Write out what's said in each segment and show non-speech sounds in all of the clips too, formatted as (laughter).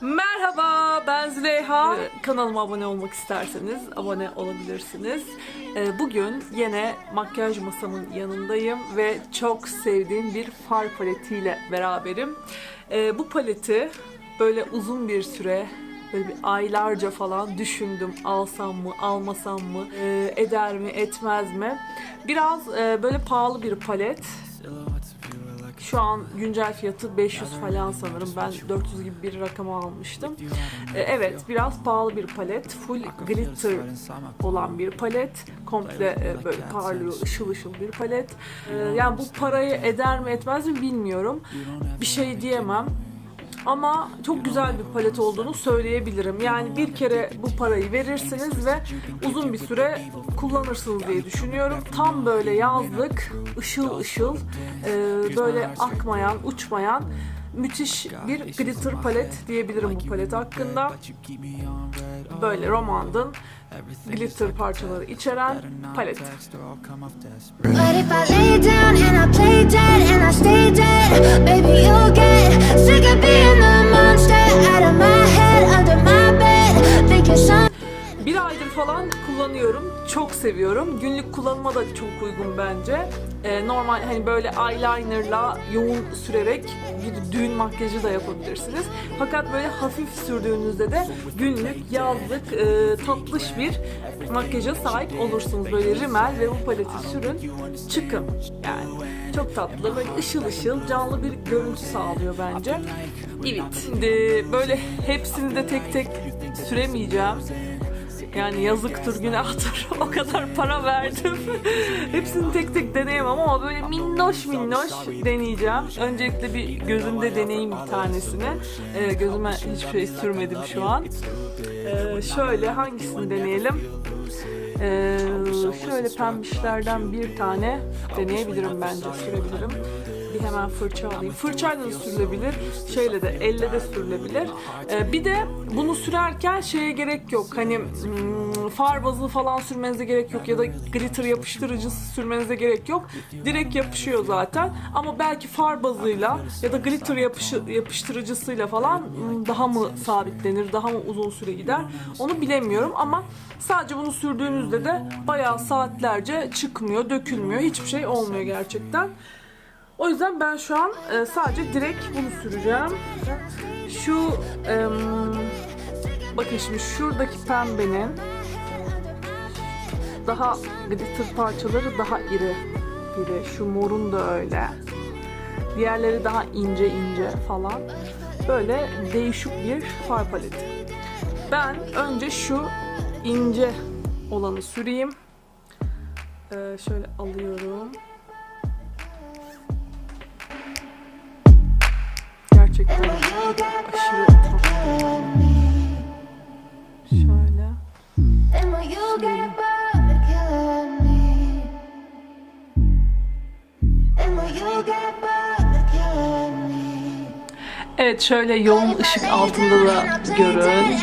Merhaba ben Züleyha. Ee, Kanalıma abone olmak isterseniz abone olabilirsiniz. Ee, Bugün yine makyaj masamın yanındayım ve çok sevdiğim bir far paletiyle beraberim. Ee, Bu paleti böyle uzun bir süre böyle bir aylarca falan düşündüm alsam mı almasam mı e, eder mi etmez mi biraz e, böyle pahalı bir palet şu an güncel fiyatı 500 falan sanırım. Ben 400 gibi bir rakam almıştım. Ee, evet biraz pahalı bir palet. Full glitter olan bir palet. Komple e, böyle parlıyor, ışıl ışıl bir palet. Ee, yani bu parayı eder mi etmez mi bilmiyorum. Bir şey diyemem. Ama çok güzel bir palet olduğunu söyleyebilirim. Yani bir kere bu parayı verirsiniz ve uzun bir süre kullanırsınız diye düşünüyorum. Tam böyle yazlık, ışıl ışıl, e, böyle akmayan, uçmayan müthiş bir glitter palet diyebilirim bu palet hakkında. Böyle Romand'ın glitter parçaları içeren palet. Seviyorum. Günlük kullanıma da çok uygun bence. Ee, normal hani böyle eyelinerla yoğun sürerek bir düğün makyajı da yapabilirsiniz. Fakat böyle hafif sürdüğünüzde de günlük, yazlık, e, tatlış bir makyaja sahip olursunuz. Böyle rimel ve bu paleti sürün, çıkın. Yani çok tatlı, böyle ışıl ışıl, canlı bir görüntü sağlıyor bence. Evet, şimdi böyle hepsini de tek tek süremeyeceğim. Yani yazıktır, günahtır. (laughs) o kadar para verdim. Hepsini tek tek deneyemem ama böyle minnoş minnoş deneyeceğim. Öncelikle bir gözümde deneyeyim bir tanesini. Ee, gözüme hiçbir şey sürmedim şu an. Ee, şöyle hangisini deneyelim? Ee, şöyle pembişlerden bir tane deneyebilirim bence, sürebilirim. Bir hemen fırça alayım. Fırçayla da sürülebilir, şeyle de, elle de sürülebilir. Ee, bir de bunu sürerken şeye gerek yok. Hani hmm, far bazı falan sürmenize gerek yok ya da glitter yapıştırıcısı sürmenize gerek yok. Direkt yapışıyor zaten. Ama belki far bazıyla ya da glitter yapışı, yapıştırıcısıyla falan hmm, daha mı sabitlenir, daha mı uzun süre gider onu bilemiyorum ama sadece bunu sürdüğünüzde de bayağı saatlerce çıkmıyor, dökülmüyor, hiçbir şey olmuyor gerçekten. O yüzden ben şu an e, sadece direkt bunu süreceğim. Şu em, bakın şimdi şuradaki pembenin daha glitter parçaları daha iri iri. Şu morun da öyle. Diğerleri daha ince ince falan. Böyle değişik bir far paleti. Ben önce şu ince olanı süreyim. Ee, şöyle alıyorum. Evet şöyle yoğun ışık altında da görün.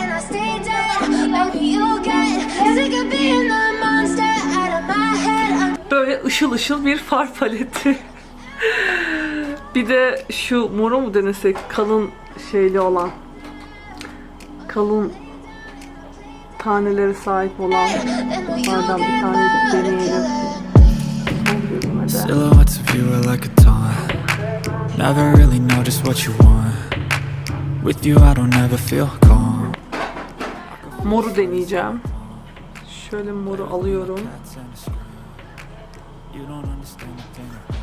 Böyle ışıl ışıl bir far paleti. Bir de şu moru mu denesek kalın şeyli olan. Kalın taneleri sahip olan bunlardan bir tane deneyelim. Silhouettes of you are like a taunt. Never really know just what you want. With you, I don't ever feel calm. Moru deneyeceğim. Şöyle moru alıyorum. You don't understand the thing.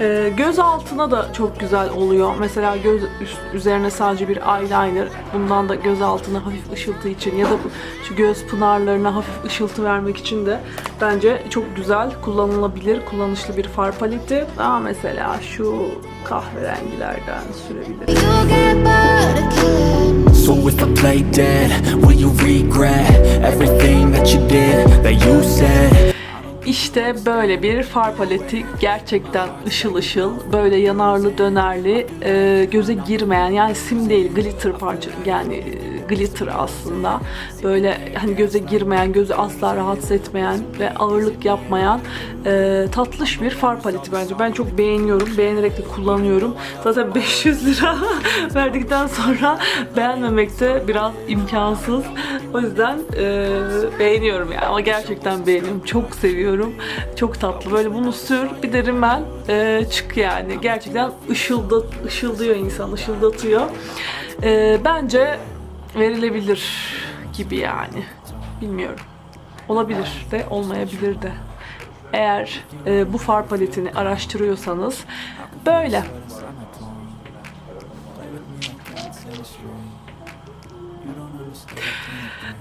Ee, göz altına da çok güzel oluyor. Mesela göz üst, üzerine sadece bir eyeliner. Bundan da göz altına hafif ışıltı için ya da şu göz pınarlarına hafif ışıltı vermek için de bence çok güzel kullanılabilir, kullanışlı bir far paleti. Daha mesela şu kahverengilerden sürebiliriz. So if I play dead? Will you regret everything that you did, that you? İşte böyle bir far paleti gerçekten ışıl ışıl, böyle yanarlı dönerli, e, göze girmeyen yani sim değil glitter parça yani e, glitter aslında. Böyle hani göze girmeyen, gözü asla rahatsız etmeyen ve ağırlık yapmayan e, tatlış bir far paleti bence. Ben çok beğeniyorum, beğenerek de kullanıyorum. Zaten (laughs) 500 lira verdikten sonra beğenmemek de biraz imkansız. O yüzden e, beğeniyorum yani ama gerçekten beğeniyorum. Çok seviyorum. Çok tatlı. Böyle bunu sür bir de rimel e, çık yani. Gerçekten ışıldat, ışıldıyor insan, ışıldatıyor. E, bence verilebilir gibi yani. Bilmiyorum. Olabilir de olmayabilir de. Eğer e, bu far paletini araştırıyorsanız böyle.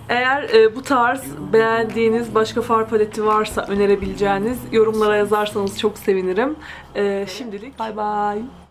Eğer e, bu tarz beğendiğiniz başka far paleti varsa önerebileceğiniz yorumlara yazarsanız çok sevinirim. E, şimdilik bay bay.